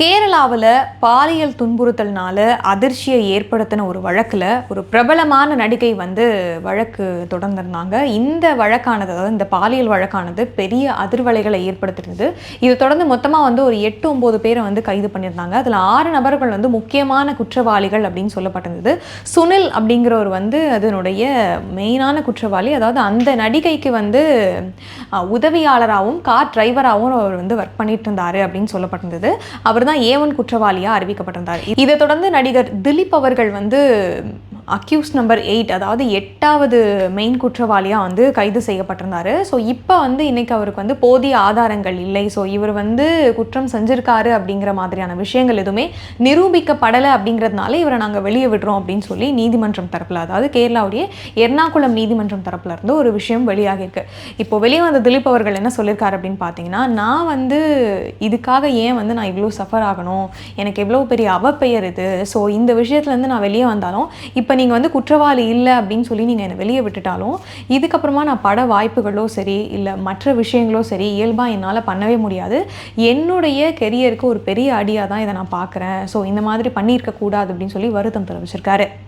கேரளாவில் பாலியல் துன்புறுத்தல்னால அதிர்ச்சியை ஏற்படுத்தின ஒரு வழக்கில் ஒரு பிரபலமான நடிகை வந்து வழக்கு தொடர்ந்திருந்தாங்க. இந்த வழக்கானது அதாவது இந்த பாலியல் வழக்கானது பெரிய அதிர்வலைகளை ஏற்படுத்திருந்தது இது தொடர்ந்து மொத்தமாக வந்து ஒரு எட்டு ஒம்பது பேரை வந்து கைது பண்ணியிருந்தாங்க. அதில் ஆறு நபர்கள் வந்து முக்கியமான குற்றவாளிகள் அப்படின்னு சொல்லப்பட்டிருந்தது. சுனில் அப்படிங்கிறவர் வந்து அதனுடைய மெயினான குற்றவாளி. அதாவது அந்த நடிகைக்கு வந்து உதவியாளராகவும் கார் டிரைவராகவும் அவர் வந்து ஒர்க் பண்ணிட்டு இருந்தார் அப்படின்னு சொல்லப்பட்டிருந்தது. அவர் தான் ஏவன் குற்றவாளியாக அறிவிக்கப்பட்டிருந்தார். இதை தொடர்ந்து நடிகர் திலீப் அவர்கள் வந்து அக்யூஸ் நம்பர் எயிட் அதாவது எட்டாவது மெயின் குற்றவாளியாக வந்து கைது செய்யப்பட்டிருந்தாரு. ஸோ இப்போ வந்து இன்னைக்கு அவருக்கு வந்து போதிய ஆதாரங்கள் இல்லை. ஸோ இவர் வந்து குற்றம் செஞ்சிருக்காரு அப்படிங்கிற மாதிரியான விஷயங்கள் எதுவுமே நிரூபிக்கப்படலை அப்படிங்கிறதுனால இவரை நாங்கள் வெளியே விடுறோம் அப்படின்னு சொல்லி நீதிமன்றம் தரப்பில் அதாவது கேரளாவுடைய எர்ணாகுளம் நீதிமன்றம் தரப்புல இருந்து ஒரு விஷயம் வெளியாகிருக்கு இப்போ வெளியே வந்த திலீப் அவர்கள் என்ன சொல்லியிருக்காரு அப்படின்னு பார்த்தீங்கன்னா நான் வந்து இதுக்காக ஏன் வந்து நான் இவ்வளோ சஃபர் ஆகணும்? எனக்கு எவ்வளோ பெரிய அவப்பெயர் இது? ஸோ இந்த விஷயத்துலேருந்து நான் வெளியே வந்தாலும் இப்போ நீங்கள் வந்து குற்றவாளி இல்லை அப்படின்னு சொல்லி நீங்கள் என்னை வெளியே விட்டுட்டாலும் இதுக்கப்புறமா நான் பட வாய்ப்புகளோ சரி இல்லை மற்ற விஷயங்களோ சரி இயல்பாக என்னால் பண்ணவே முடியாது. என்னுடைய கெரியருக்கு ஒரு பெரிய அடியாக தான் இதை நான் பார்க்குறேன் ஸோ இந்த மாதிரி பண்ணியிருக்கக்கூடாது அப்படின்னு சொல்லி வருத்தம் தெரிவிச்சிருக்காரு.